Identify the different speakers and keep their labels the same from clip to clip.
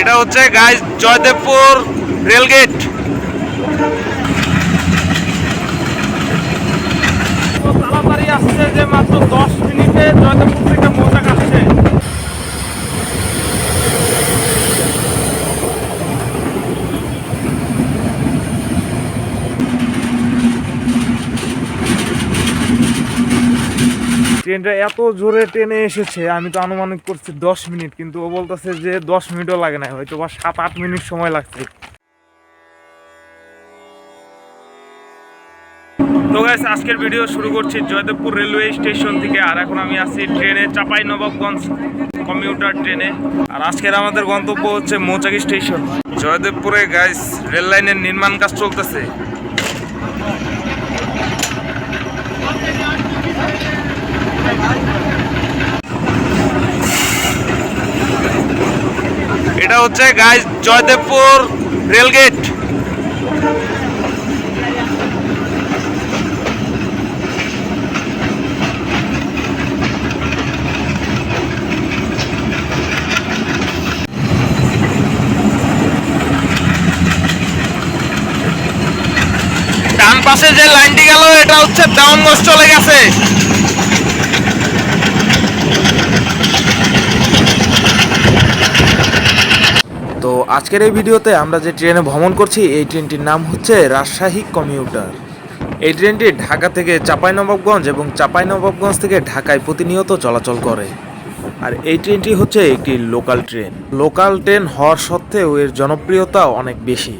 Speaker 1: এটা হচ্ছে guys Joydebpur rail gate. আসছে যে মাত্র দশ মিনিটে জয়দেবপুর থেকে মোটাক আসছে ট্রেনটা এত জোরে ট্রেনে এসেছে, আমি তো আনুমানিক করছি দশ মিনিট, কিন্তু ও বলতেছে যে দশ মিনিটও লাগে না, হয়তো বা সাত আট মিনিট সময় লাগছে। তো গাইস আজকের ভিডিও শুরু করছি জয়দেবপুর রেলওয়ে স্টেশন থেকে, আর এখন আমি আছি ট্রেনে চাপাই নবাবগঞ্জ কমিউটার ট্রেনে, আর আজকের আমাদের গন্তব্য হচ্ছে মৌচাকি স্টেশন। জয়দেবপুরে গাইস রেল লাইনের নির্মাণ কাজ চলতেছে। এটা হচ্ছে গাইস জয়দেবপুর রেলগেট। ডান পাশে যে লাইনটি গেল, এটা হচ্ছে দেওয়ানগঞ্জ চলে গেছে। তো আজকের এই ভিডিওতে আমরা যে ট্রেনে ভ্রমণ করছি, এই ট্রেনটির নাম হচ্ছে রাজশাহী কমিউটার। এই ট্রেনটি ঢাকা থেকে চাঁপাইনবাবগঞ্জ এবং চাঁপাইনবাবগঞ্জ থেকে ঢাকায় প্রতিনিয়ত চলাচল করে। আর এই ট্রেনটি হচ্ছে একটি লোকাল ট্রেন। লোকাল ট্রেন হওয়ার সত্ত্বেও এর জনপ্রিয়তা অনেক বেশি।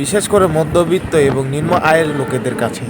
Speaker 1: বিশেষ করে মধ্যবিত্ত এবং নিম্ন আয়ের লোকেদের কাছে।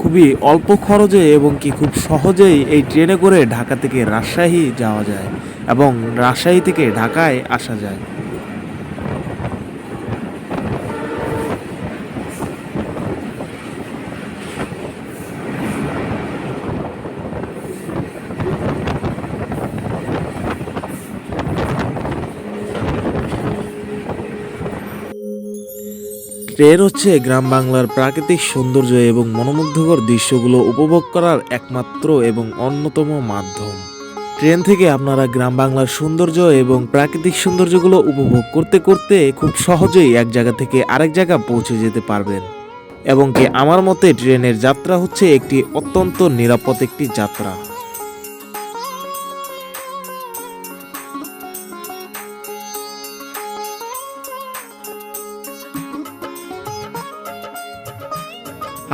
Speaker 1: খুবই অল্প খরচে এবং কি খুব সহজেই এই ট্রেনে করে ঢাকা থেকে রাজশাহী যাওয়া যায় এবং রাজশাহী থেকে ঢাকায় আসা যায়। ট্রেন হচ্ছে গ্রাম বাংলার প্রাকৃতিক সৌন্দর্য এবং মনোমুগ্ধকর দৃশ্যগুলো উপভোগ করার একমাত্র এবং অন্যতম মাধ্যম। ট্রেন থেকে আপনারা গ্রাম বাংলার সৌন্দর্য এবং প্রাকৃতিক সৌন্দর্যগুলো উপভোগ করতে করতে খুব সহজেই এক জায়গা থেকে আরেক জায়গা পৌঁছে যেতে পারবেন। এবং কি আমার মতে ট্রেনের যাত্রা হচ্ছে একটি অত্যন্ত নিরাপদ একটি যাত্রা।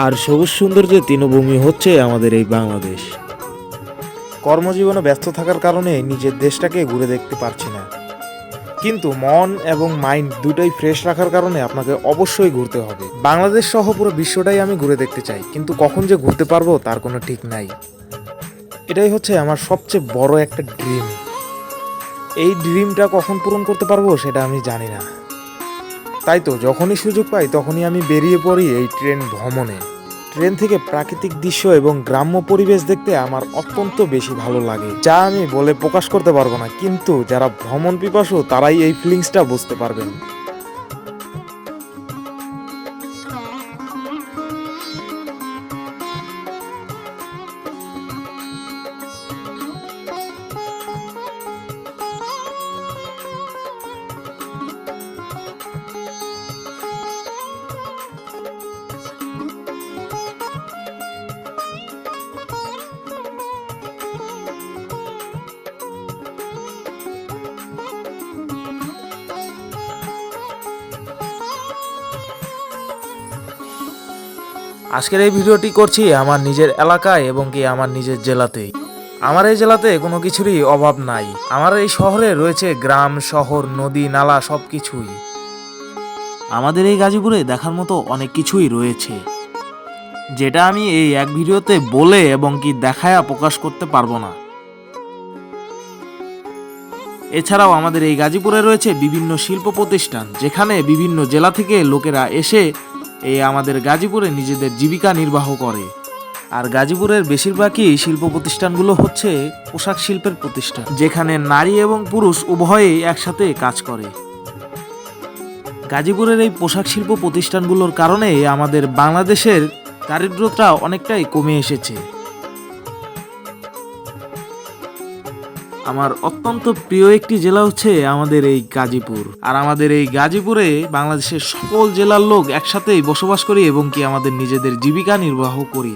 Speaker 1: আর সবুজ সৌন্দর্যের তৃণভূমি হচ্ছে আমাদের এই বাংলাদেশ। কর্মজীবনে ব্যস্ত থাকার কারণে নিজের দেশটাকে ঘুরে দেখতে পারছি না। কিন্তু মন এবং মাইন্ড দুটোই ফ্রেশ রাখার কারণে আপনাকে অবশ্যই ঘুরতে হবে। বাংলাদেশ সহ পুরো বিশ্বটাই আমি ঘুরে দেখতে চাই, কিন্তু কখন যে ঘুরতে পারব তার কোনো ঠিক নাই। এটাই হচ্ছে আমার সবচেয়ে বড় একটা ড্রিম এই ড্রিমটা কখন পূরণ করতে পারব সেটা আমি জানি না। তাই তো, যখনই সুযোগ পাই তখনই আমি বেরিয়ে পড়ি এই ট্রেন ভ্রমণে। ট্রেন থেকে প্রাকৃতিক দৃশ্য এবং গ্রাম্য পরিবেশ দেখতে আমার অত্যন্ত বেশি ভালো লাগে, যা আমি বলে প্রকাশ করতে পারব না। কিন্তু যারা ভ্রমণ পিপাসু তারাই এই ফিলিংসটা বুঝতে পারবেন। আজকের এই ভিডিওটি করছি আমার নিজের এলাকায় এবং কি আমার নিজের জেলাতেই আমার এই জেলাতে কোনো কিছুরই অভাব নাই। আমার এই শহরে রয়েছে গ্রাম, শহর, নদী, নালা সব কিছুই আমাদের এই গাজীপুরে দেখার মতো অনেক কিছুই রয়েছে। যেটা আমি এই এক ভিডিওতে বলে এবং কি দেখায়া প্রকাশ করতে পারব না। এছাড়াও আমাদের এই গাজীপুরে রয়েছে বিভিন্ন শিল্প প্রতিষ্ঠান, যেখানে বিভিন্ন জেলা থেকে লোকেরা এসে এই আমাদের গাজীপুরে নিজেদের জীবিকা নির্বাহ করে। আর গাজীপুরের বেশিরভাগই শিল্প প্রতিষ্ঠানগুলো হচ্ছে পোশাক শিল্পের প্রতিষ্ঠান, যেখানে নারী এবং পুরুষ উভয়েই একসাথে কাজ করে। গাজীপুরের এই পোশাক শিল্প প্রতিষ্ঠানগুলোর কারণে আমাদের বাংলাদেশের দারিদ্রতা অনেকটাই কমে এসেছে।
Speaker 2: আমার অত্যন্ত প্রিয় একটি জেলা হচ্ছে আমাদের এই গাজীপুর। আর আমাদের এই গাজীপুরে বাংলাদেশের সকল জেলার লোক একসাথেই বসবাস করি এবং কি আমাদের নিজেদের জীবিকা নির্বাহ করি।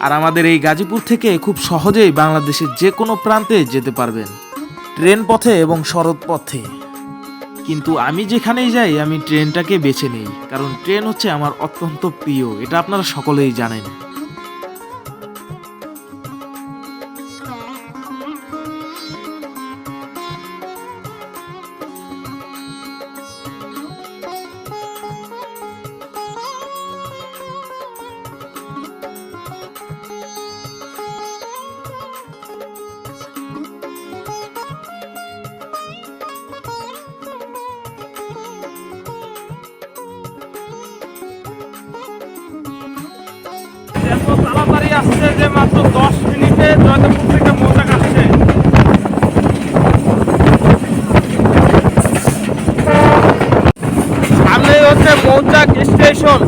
Speaker 2: আর আমাদের এই গাজীপুর থেকে খুব সহজেই বাংলাদেশের যে কোনো প্রান্তে যেতে পারবেন। ট্রেন পথে এবং সড়ক পথে। কিন্তু আমি যেখানেই যাই, আমি ট্রেনটাকে বেছে নিই। কারণ ট্রেন হচ্ছে আমার অত্যন্ত প্রিয়, এটা আপনারা সকলেই জানেন।
Speaker 1: এত তাড়াতাড়ি আসছে যে মাত্র দশ মিনিটে জয়দেবপুর থেকে মৌচাক আসছে। সামনেই হচ্ছে মৌচাক স্টেশন।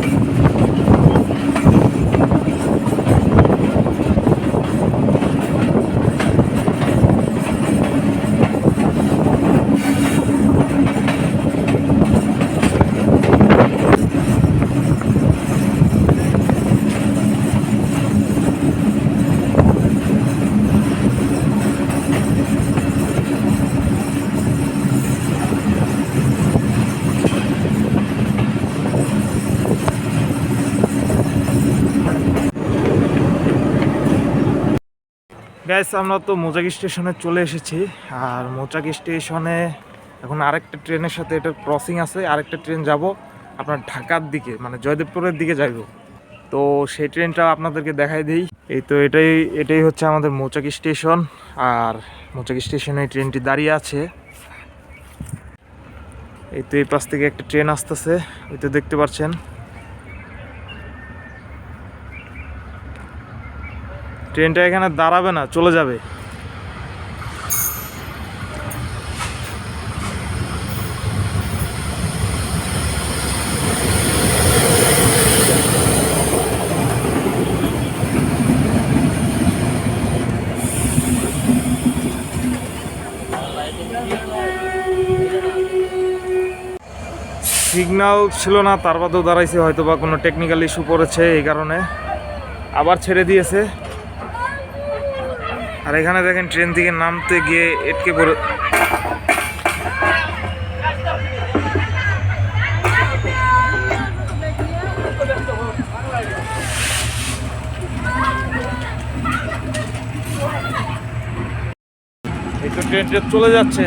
Speaker 1: গ্যাস আমরা তো মোজাক স্টেশনে চলে এসেছি। আর মোচাক স্টেশনে এখন আরেকটা ট্রেনের সাথে এটার ক্রসিং আছে, আরেকটা ট্রেন যাব আপনার ঢাকার দিকে মানে জয়দেবপুরের দিকে যাইব। তো সেই ট্রেনটা আপনাদেরকে দেখাই দিই। এই তো এটাই এটাই হচ্ছে আমাদের মোচাক স্টেশন। আর মোচাক স্টেশনে ট্রেনটি দাঁড়িয়ে আছে। এই তো এই পাশ থেকে একটা ট্রেন আসতেছে, ওই তো দেখতে পাচ্ছেন। ট্রেনটা এখানে দাঁড়াবে না, চলে যাবে। সিগন্যাল ছিল না, তার বাদেও দাঁড়াইছে হয়তো বা কোনো টেকনিক্যাল ইস্যু পড়েছে এই কারণে। আবার ছেড়ে দিয়েছে। আর এখানে দেখেন ট্রেন থেকে নামতে গিয়ে এটকে পড়ে এই ট্রেন চলে যাচ্ছে।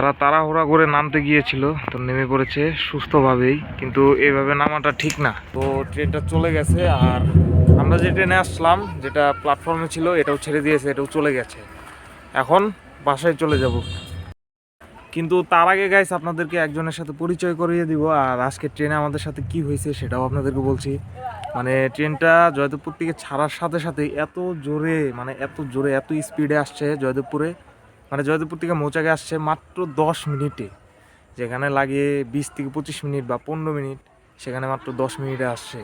Speaker 1: তারা তাড়াহুড়া করে নামতে গিয়েছিল, তো নেমে পড়েছে সুস্থভাবেই, কিন্তু এইভাবে নামাটা ঠিক না। তো ট্রেনটা চলে গেছে আর আমরা যে ট্রেনে আসলাম, যেটা প্ল্যাটফর্মে ছিল, এটাও ছেড়ে দিয়েছে, এটাও চলে গেছে। এখন বাসায় চলে যাব। কিন্তু তার আগে গাইস আপনাদেরকে একজনের সাথে পরিচয় করিয়ে দিব, আর আজকে ট্রেনে আমাদের সাথে কি হয়েছে সেটাও আপনাদেরকে বলছি। মানে ট্রেনটা জয়দেবপুর থেকে ছাড়ার সাথে সাথে এত জোরে মানে এত জোরে, এত স্পিডে আসছে জয়দেবপুরে। মানে জয়দেবপুর থেকে মৌচাকে আসছে মাত্র দশ মিনিটে, যেখানে লাগে বিশ থেকে পঁচিশ মিনিট বা পনেরো মিনিট, সেখানে মাত্র দশ মিনিটে আসছে।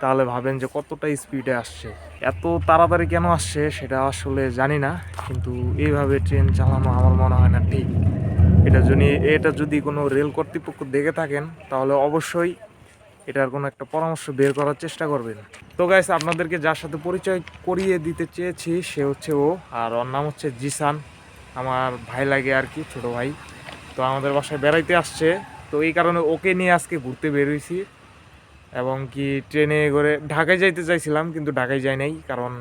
Speaker 1: তাহলে ভাবেন যে কতটা স্পিডে আসছে। এত তাড়াতাড়ি কেন আসছে সেটা আসলে জানি না, কিন্তু এইভাবে ট্রেন চালানো আমার মনে হয় না ঠিক। এটা যদি এটা যদি কোনো রেল কর্তৃপক্ষ দেখে থাকেন, তাহলে অবশ্যই এটার কোনো একটা পরামর্শ বের করার চেষ্টা করবেন। তো গাইস আপনাদেরকে যার সাথে পরিচয় করিয়ে দিতে চেয়েছি, সে হচ্ছে ও, আর ওর নাম হচ্ছে জিসান। আমার ভাই লাগে আর কি ছোট ভাই। তো আমাদের বাসায় বেড়াইতে আসছে। তো এই কারণে ওকে নিয়ে আজকে ঘুরতে বেরোইছি এবং কি ট্রেনে করে ঢাকায় যাইতে চাইছিলাম কিন্তু ঢাকায় যাই নাই কারণ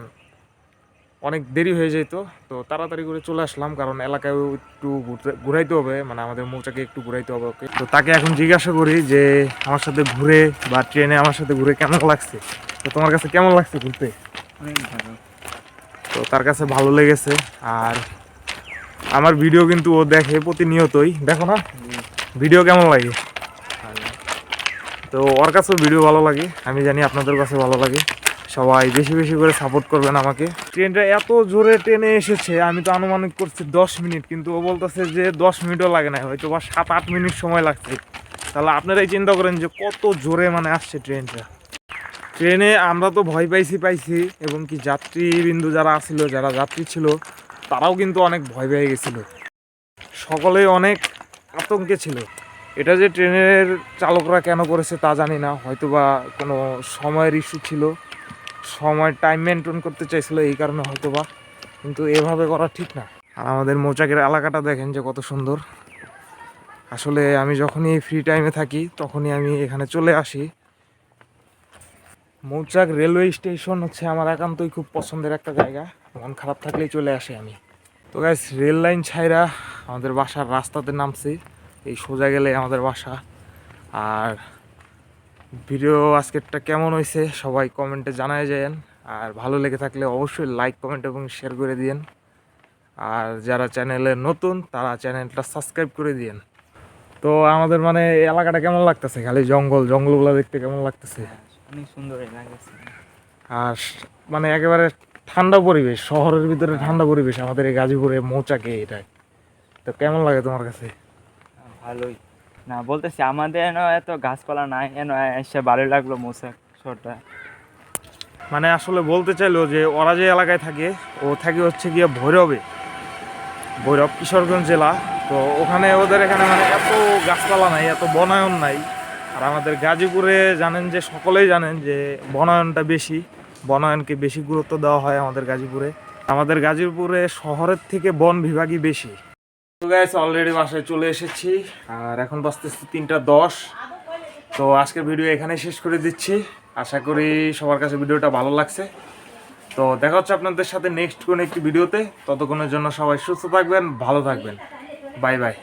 Speaker 1: অনেক দেরি হয়ে যেত তো তাড়াতাড়ি করে চলে আসলাম কারণ এলাকায়ও একটু ঘুরতে ঘুরাইতে হবে। মানে আমাদের মৌচাকে একটু ঘুরাইতে হবে ওকে। তো তাকে এখন জিজ্ঞাসা করি যে আমার সাথে ঘুরে বা ট্রেনে আমার সাথে ঘুরে কেমন লাগছে? তো তোমার কাছে কেমন লাগছে ঘুরতে? তো তার কাছে ভালো লেগেছে। আর আমার ভিডিও কিন্তু ও দেখে প্রতিনিয়তই, দেখো না? ভিডিও কেমন লাগে? তো ওর কাছেও ভিডিও ভালো লাগে, আমি জানি আপনাদের কাছে ভালো লাগে। সবাই বেশি বেশি করে সাপোর্ট করবেন আমাকে। ট্রেনটা এত জোরে ট্রেনে এসেছে, আমি তো আনুমানিক করছি দশ মিনিট, কিন্তু ও বলতেছে যে দশ মিনিটও লাগে না, হয়তো বা সাত আট মিনিট সময় লাগছে। তাহলে আপনারাই চিন্তা করেন যে কত জোরে মানে আসছে ট্রেনটা। ট্রেনে আমরা তো ভয় পাইছি পাইছি, এবং কি যাত্রীবিন্দু যারা আসছিল যারা যাত্রী ছিল তারাও কিন্তু অনেক ভয় পেয়ে গেছিল। সকলেই অনেক আতঙ্কে ছিল। এটা যে ট্রেনের চালকরা কেন করেছে তা জানি না। হয়তো বা কোনো সময়ের ইস্যু ছিল। সময় টাইম মেনটেন করতে চাইছিল এই কারণে হয়তো বা কিন্তু এভাবে করা ঠিক না। আর আমাদের মৌচাকের এলাকাটা দেখেন যে কত সুন্দর। আসলে আমি যখনই ফ্রি টাইমে থাকি, তখনই আমি এখানে চলে আসি। মৌচাক রেলওয়ে স্টেশন হচ্ছে আমার একান্তই খুব পছন্দের একটা জায়গা। মন খারাপ থাকলেই চলে আসি আমি। তো গাইস রেল লাইন ছাইরা আমাদের বাসার রাস্তাতে নামছি। এই সোজা গেলে আমাদের বাসা। আর ভিডিও আজকেরটা কেমন হয়েছে সবাই কমেন্টে জানায় যায়েন আর ভালো লেগে থাকলে অবশ্যই লাইক কমেন্ট এবং শেয়ার করে দিয়েন। আর যারা চ্যানেলে নতুন তারা চ্যানেলটা সাবস্ক্রাইব করে দিয়েন। তো আমাদের মানে এলাকাটা কেমন লাগতেছে? খালি জঙ্গল জঙ্গলগুলো দেখতে কেমন লাগতেছে?
Speaker 3: অনেক সুন্দর লাগছে
Speaker 1: আর মানে একেবারে ঠান্ডা পরিবেশ শহরের ভিতরে ঠান্ডা পরিবেশ আমাদের এই গাজীপুরে মৌচাকে এটাই। তো কেমন লাগে তোমার কাছে?
Speaker 3: ভালোই। না বলতেছি আমাদের এন এত গাছপালা নাই এন এসে ভালো লাগল মোসাক শহরটা।
Speaker 1: মানে আসলে বলতে চাইলো যে ওরা যে এলাকায় থাকে ও থাকে হচ্ছে গিয়ে ভৈরবে। ভৈরব কিশোরগঞ্জ জেলা। তো ওখানে ওদের এখানে মানে এত গাছপালা নাই এত বনায়ন নাই। আর আমাদের গাজীপুরে জানেন যে সকলেই জানেন যে বনায়নটা বেশি। বনায়নকে বেশি গুরুত্ব দেওয়া হয় আমাদের গাজীপুরে। আমাদের গাজীপুরে শহরের থেকে বন বিভাগই বেশি। গাইস অলরেডি বাসায় চলে এসেছি, আর এখন বাজতেছে তিনটা দশ। তো আজকের ভিডিও এখানে শেষ করে দিচ্ছি। আশা করি সবার কাছে ভিডিওটা ভালো লাগছে। তো দেখা হচ্ছে আপনাদের সাথে নেক্সট কোনো একটি ভিডিওতে ততক্ষণের জন্য সবাই সুস্থ থাকবেন, ভালো থাকবেন। Bye bye